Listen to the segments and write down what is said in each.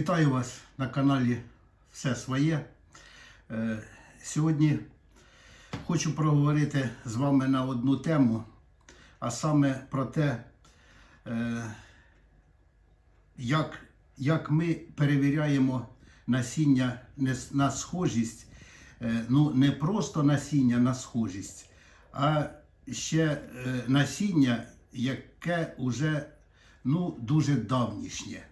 Вітаю вас на каналі Все своє. Е, Сьогодні хочу проговорити з вами на одну тему, а саме про те, е, як, як ми перевіряємо насіння на схожість, е, ну не просто насіння на схожість, а ще насіння, яке вже ну, дуже давнішнє.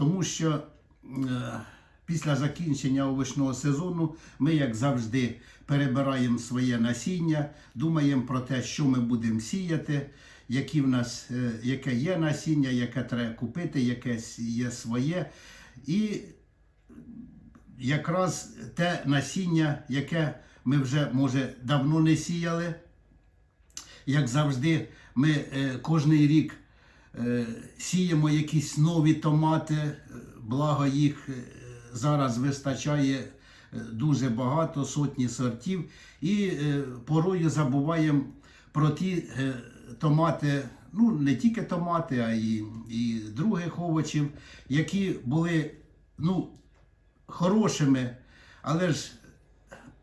Тому що е, після закінчення овочного сезону ми, як завжди, перебираємо своє насіння, думаємо про те, що ми будемо сіяти, які в нас, е, яке є насіння, яке треба купити, яке є своє. І якраз те насіння, яке ми вже, може, давно не сіяли, як завжди, ми е, кожний рік сіємо якісь нові томати, е, благо їх е, зараз вистачає е, дуже багато, сотні сортів, і е, порою забуваємо про ті е, томати, ну не тільки томати, а й і других овочів, які були ну, хорошими, але ж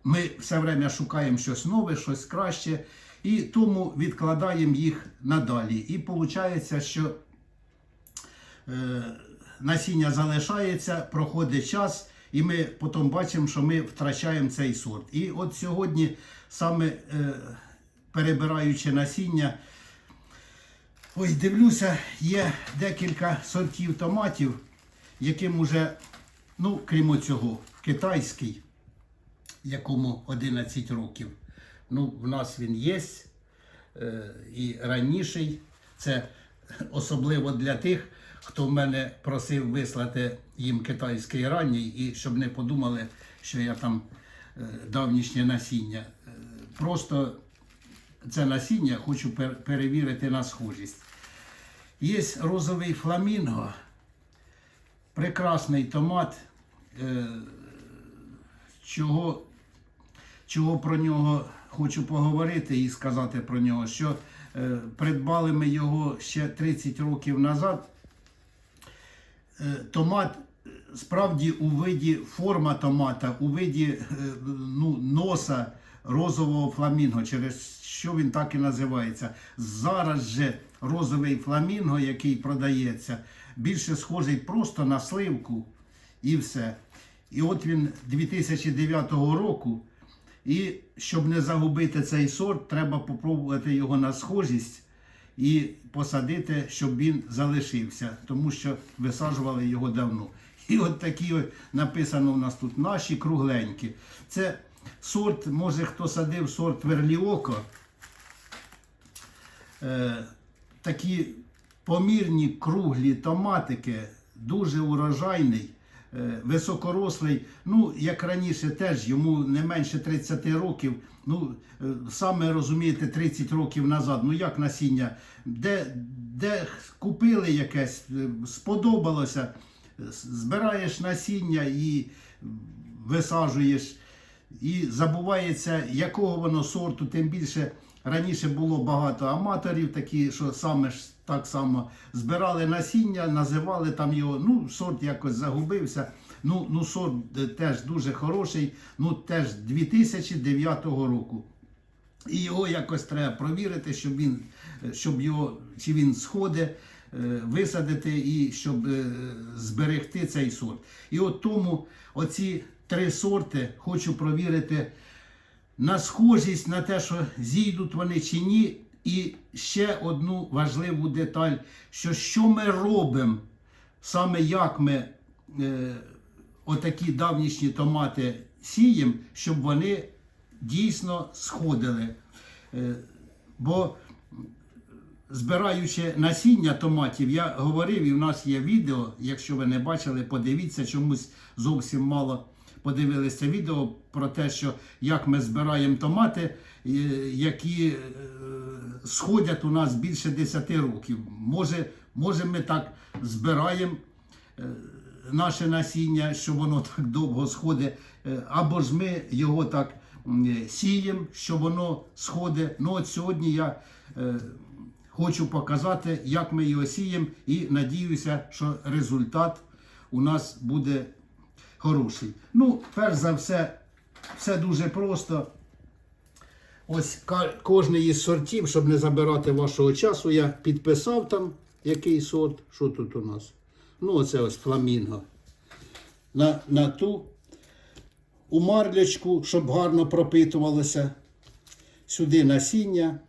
ми все время шукаємо щось нове, щось краще, і тому відкладаємо їх надалі. І виходить, що е, насіння залишається, проходить час, і ми потім бачимо, що ми втрачаємо цей сорт. І от сьогодні, саме е, перебираючи насіння, ой, дивлюся, є декілька сортів томатів, яким уже, ну, крім цього, китайський якому 11 років. Ну, в нас він є е, і раніший. Це особливо для тих, хто в мене просив вислати їм китайський ранній, і щоб не подумали, що я там е, давнішнє насіння. Е, Просто це насіння хочу пер- перевірити на схожість. Є розовий фламінго, прекрасний томат. Чого, чого про нього хочу поговорити і сказати про нього, що е, придбали ми його ще 30 років назад. Е, томат справді у виді форма томата, у виді е, ну, носа розового фламінго, через що він так і називається. Зараз же розовий фламінго, який продається, більше схожий просто на сливку і все. І от він 2009 року. І щоб не загубити цей сорт, треба попробувати його на схожість і посадити, щоб він залишився, тому що висаджували його давно. І от такі написано у нас тут наші кругленькі. Це сорт, може хто садив сорт верліоко. Е, такі помірні круглі томатики, дуже урожайний, високорослий. Ну, як раніше, теж йому не менше 30 років. Ну, е, саме розумієте, 30 років назад. Ну як насіння, де, де купили якесь, е, сподобалося, збираєш насіння і висаджуєш і забувається, якого воно сорту, тим більше раніше було багато аматорів, такі, що саме ж так само збирали насіння, називали там його, ну, сорт якось загубився. Ну, ну сорт е, теж дуже хороший, ну теж 2009 року. І його якось треба провірити, щоб він, е, щоб його, чи він сходить, е, висадити і щоб зберегти цей сорт. І от тому оці три сорти хочу провірити на схожість на те, що зійдуть вони чи ні. І ще одну важливу деталь, що що ми робимо, саме як ми е, отакі давнішні томати сіємо, щоб вони дійсно сходили. Е, бо збираючи насіння томатів, я говорив, і в нас є відео. Якщо ви не бачили, подивіться, чомусь зовсім мало подивилися відео про те, що як ми збираємо томати, е, які е, сходять у нас більше 10 років. Може, може ми так збираємо е, наше насіння, що воно так довго сходить, або ж ми його так сіємо, що воно сходить. Ну от сьогодні я хочу показати, як ми його сіємо, і надіюся, що результат у нас буде хороший. Ну, перш за все, все дуже просто. Ось кожний із сортів, щоб не забирати вашого часу, я підписав там який сорт. Що тут у нас? Ну, оце ось фламінго. На, на ту у марлячку, щоб гарно пропитувалося. Сюди насіння.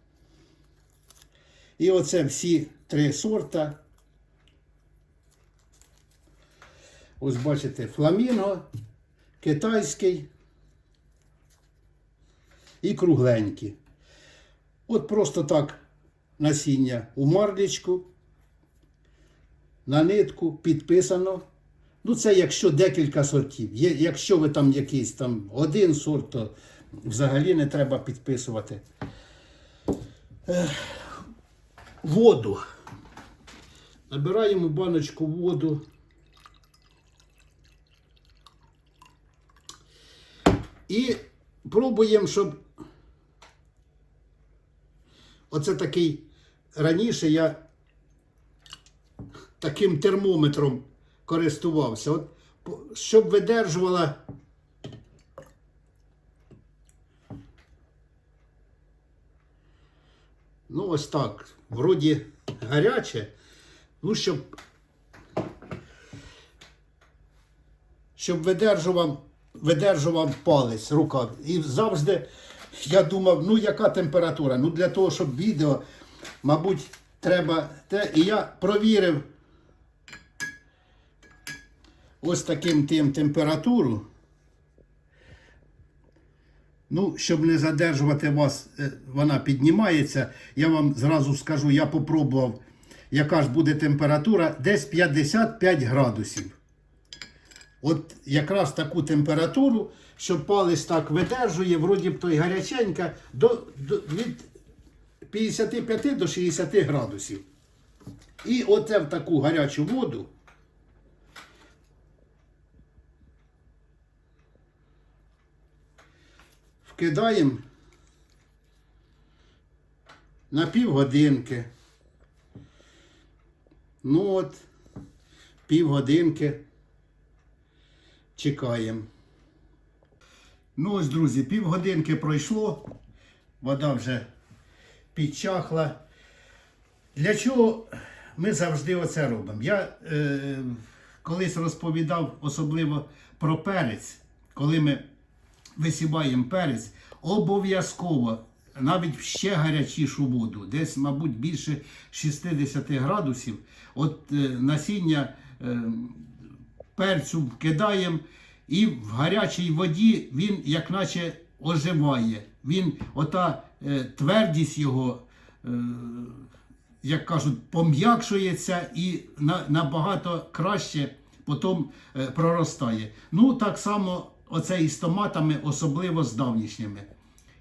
І оце всі три сорта. Ось бачите, фламінго, китайський і кругленькі. От просто так насіння у марлічку, на нитку підписано. Ну, це якщо декілька сортів. Є, якщо ви там якийсь там один сорт, то взагалі не треба підписувати. Воду. Набираємо баночку воду. І пробуємо, щоб оце такий раніше я таким термометром користувався. От, щоб видержувала Ну, ось так. Вроді гаряче. Ну, щоб. Щоб видержував, видержував палець рука. І завжди я думав, ну яка температура? Ну для того, щоб відео, мабуть, треба те. І я провірив ось таким тим температуру. Ну, щоб не задержувати вас, е, вона піднімається. Я вам зразу скажу, я попробував, яка ж буде температура, десь 55 градусів. От якраз таку температуру, що палець так видержує, вроді б то й гаряченька, до, до, від 55 до 60 градусів. І оце в таку гарячу воду. вкидаємо на півгодинки. Ну от, півгодинки чекаємо. Ну ось, друзі, півгодинки пройшло, вода вже підчахла. Для чого ми завжди оце робимо? Я е, колись розповідав особливо про перець, коли ми висіваємо перець, обов'язково навіть в ще гарячішу воду, десь, мабуть, більше 60 градусів. От е, насіння е, перцю вкидаємо, і в гарячій воді він як наче оживає. Він, ота е, твердість його, е, як кажуть, пом'якшується і на, набагато краще потім е, проростає. Ну, так само оце із томатами, особливо з давнішніми.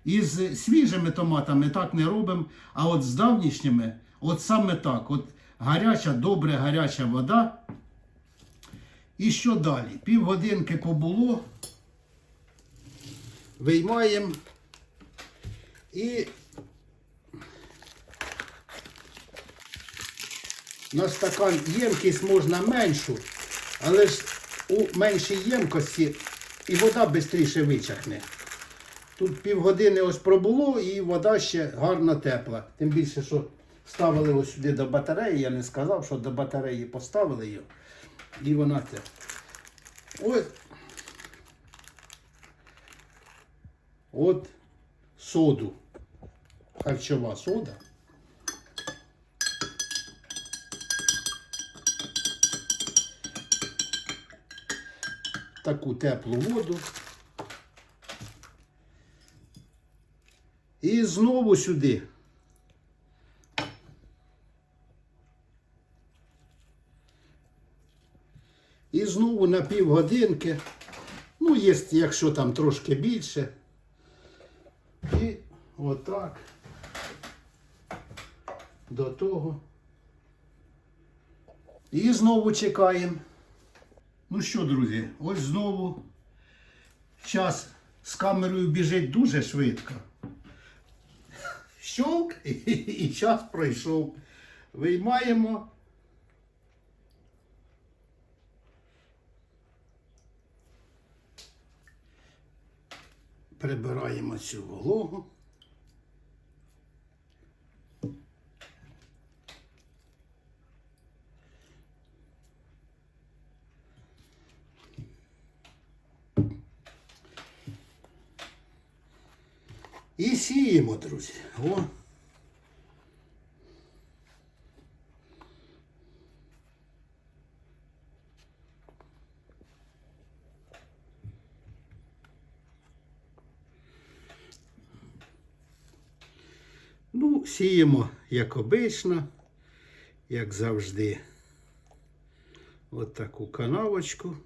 Із свіжими томатами так не робимо, а от з давнішніми, от саме так. От гаряча, добре гаряча вода. І що далі? Півгодинки побуло. Виймаємо і на стакан ємкість можна меншу, але ж у меншій ємкості і вода швидше вичахне. Тут півгодини ось пробуло і вода ще гарно тепла. Тим більше, що ставили ось сюди до батареї, я не сказав, що до батареї поставили її. І вона те. Ось. От соду. Харчова сода. Таку теплу воду. І знову сюди. На півгодинки. Ну, є, якщо там трошки більше. І отак. До того. І знову чекаємо. Ну що, друзі, ось знову час з камерою біжить дуже швидко. Щолк і час пройшов. Виймаємо. Прибираємо цю вологу. І сіємо, друзі. О. Ну, сіємо як обично, як завжди. От канавочку.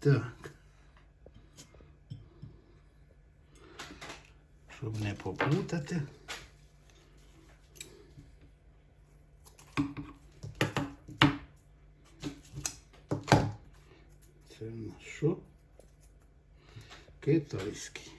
Так. Щоб не поплутати. Це в нас що? Китайський.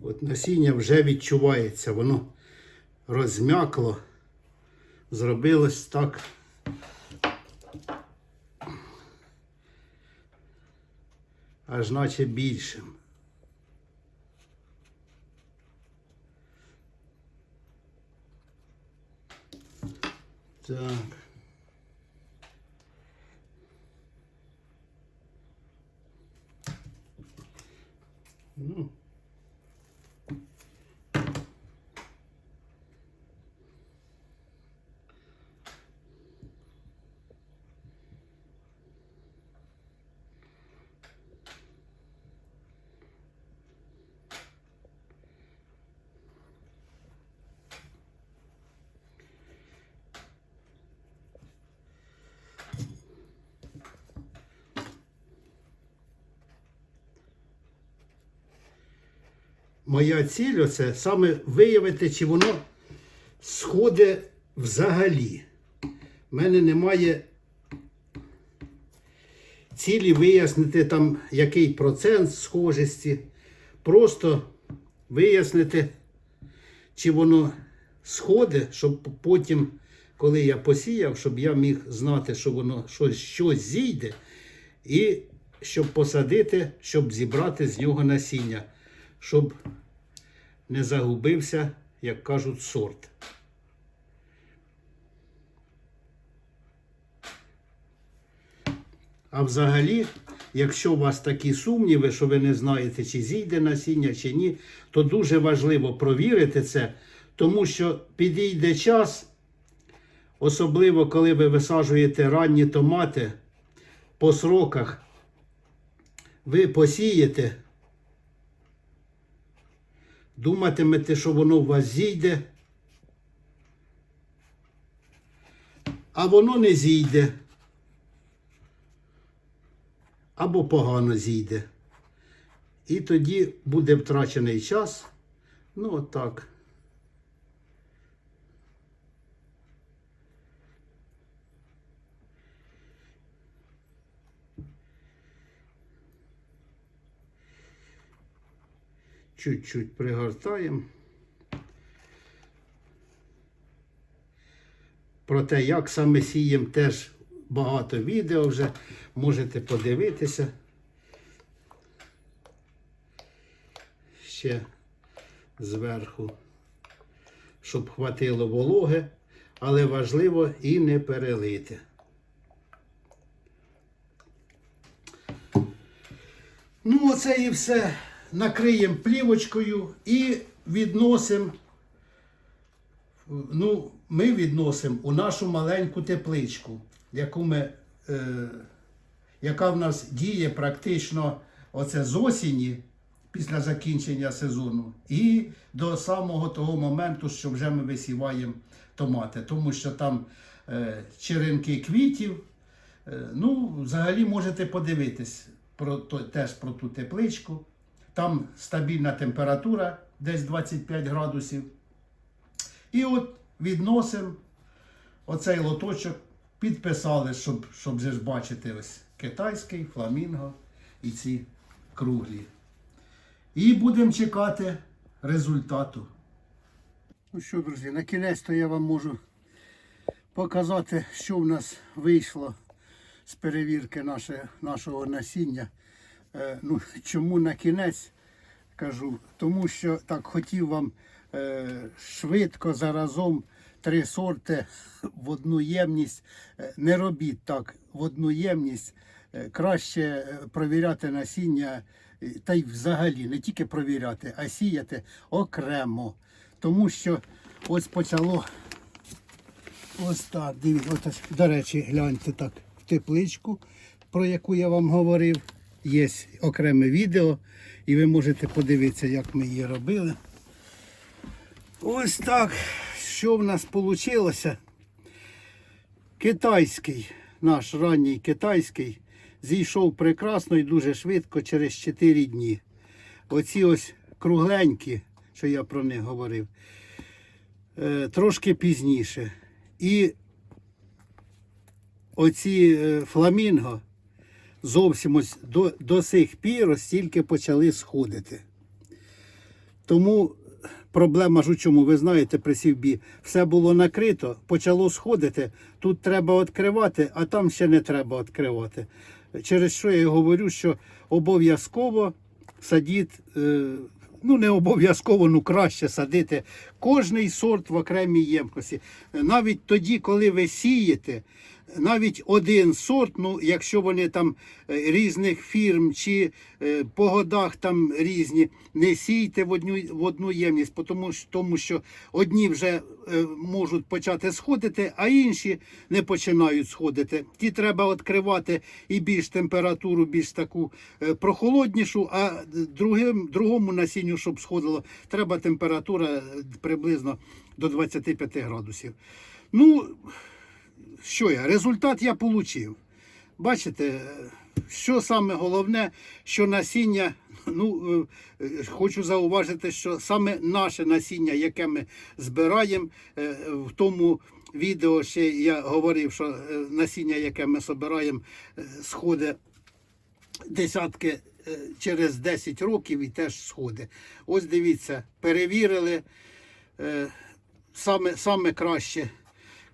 От насіння вже відчувається, воно розм'якло, зробилось так. Аж наче більшим. Так. Ну. Моя ціль оце саме виявити, чи воно сходить взагалі. У мене немає цілі вияснити там який процент схожості. Просто вияснити, чи воно сходить, щоб потім, коли я посіяв, щоб я міг знати, що воно щось, щось зійде, і щоб посадити, щоб зібрати з нього насіння, щоб не загубився, як кажуть, сорт. А взагалі, якщо у вас такі сумніви, що ви не знаєте, чи зійде насіння, чи ні, то дуже важливо провірити це, тому що підійде час, особливо коли ви висаджуєте ранні томати по сроках, ви посієте, думатимете, що воно у вас зійде, а воно не зійде. Або погано зійде. І тоді буде втрачений час. Ну, отак. Чуть-чуть пригортаємо. Про те, як саме сієм, теж багато відео вже можете подивитися. Ще зверху, щоб хватило вологи, але важливо і не перелити. Ну, оце і все. Накриємо плівочкою і відносимо ну, ми відносимо у нашу маленьку тепличку, яку ми, е, яка в нас діє практично оце з осені після закінчення сезону, і до самого того моменту, що вже ми висіваємо томати, тому що там е, черенки квітів, Е, Ну, взагалі можете подивитись про то, теж про ту тепличку. Там стабільна температура, десь 25 градусів. І от відносимо оцей лоточок, підписали, щоб, щоб ж бачити ось китайський, фламінго і ці круглі. І будемо чекати результату. Ну що, друзі, на кінець то я вам можу показати, що в нас вийшло з перевірки наше, нашого насіння. Е, ну, чому на кінець кажу? Тому що так хотів вам е, швидко заразом три сорти в одну ємність. Е, Не робіть так в одну ємність. Краще провіряти насіння, та й взагалі не тільки провіряти, а сіяти окремо. Тому що ось почало Ось так, дивіться, до речі, гляньте так в тепличку, про яку я вам говорив. Є окреме відео, і ви можете подивитися, як ми її робили. Ось так, що в нас вийшло. Китайський, наш ранній китайський, зійшов прекрасно і дуже швидко через 4 дні. Оці ось кругленькі, що я про них говорив, е, трошки пізніше. І оці е, фламінго зовсім ось до, до сих пір ось тільки почали сходити. Тому проблема ж у чому, ви знаєте, при сівбі, все було накрито, почало сходити. Тут треба відкривати, а там ще не треба відкривати. Через що я говорю, що обов'язково садіть, е, ну не обов'язково, ну краще садити кожний сорт в окремій ємкості. Навіть тоді, коли ви сієте, навіть один сорт, ну якщо вони там е, різних фірм чи е, по годах там різні, не сійте в одну, в одну ємність, тому, тому що одні вже е, можуть почати сходити, а інші не починають сходити. Ті треба відкривати і більш температуру, більш таку прохолоднішу, а другим, другому насінню, щоб сходило, треба температура приблизно до 25 градусів. Ну, що я? Результат я отримав. Бачите, що саме головне, що насіння, ну е, е, хочу зауважити, що саме наше насіння, яке ми збираємо, е, в тому відео ще я говорив, що насіння, яке ми збираємо, сходить десятки через 10 років і теж сходить. Ось дивіться, перевірили. Саме, саме краще,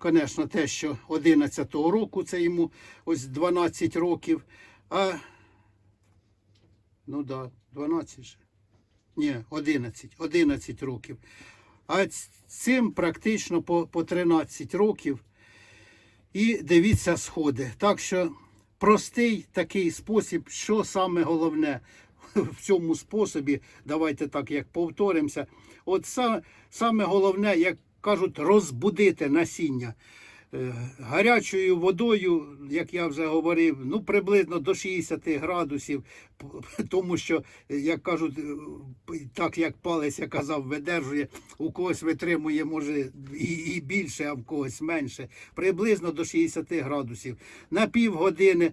звісно, те, що 11-го року це йому ось 12 років. А ну да, 12 же. Ні, 11, 11 років. А цим практично по, по 13 років. І дивіться сходи. Так що простий такий спосіб, що саме головне в цьому способі, давайте так як повторимося. От са- саме головне, як кажуть, розбудити насіння. Е, Гарячою водою, як я вже говорив, ну приблизно до 60 градусів, тому що, як кажуть, е, так як палець я казав, видержує, у когось витримує, може, і, і більше, а в когось менше, приблизно до 60 градусів. На півгодини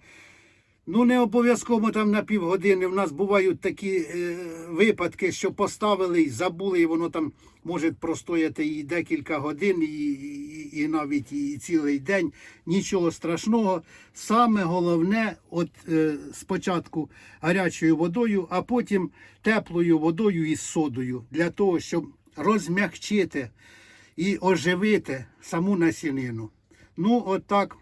Ну, не обов'язково там на півгодини. В нас бувають такі е, випадки, що поставили і забули, і воно там може простояти і декілька годин, і, і, і навіть і цілий день. Нічого страшного. Саме головне, от е, спочатку гарячою водою, а потім теплою водою із содою, для того, щоб розмягчити і оживити саму насінину. Ну, от так.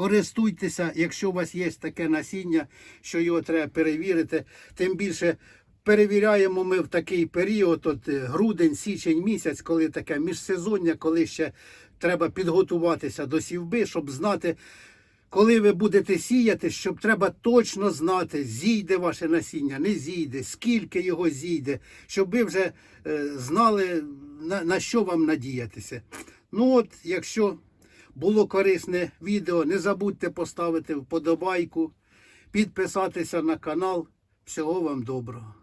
Користуйтеся, якщо у вас є таке насіння, що його треба перевірити. Тим більше перевіряємо ми в такий період, от е, грудень, січень місяць, коли таке міжсезоння, коли ще треба підготуватися до сівби, щоб знати, коли ви будете сіяти, щоб треба точно знати, зійде ваше насіння, не зійде, скільки його зійде, щоб ви вже е, знали, на, на що вам надіятися. Ну от, якщо було корисне відео, не забудьте поставити вподобайку, підписатися на канал. Всього вам доброго.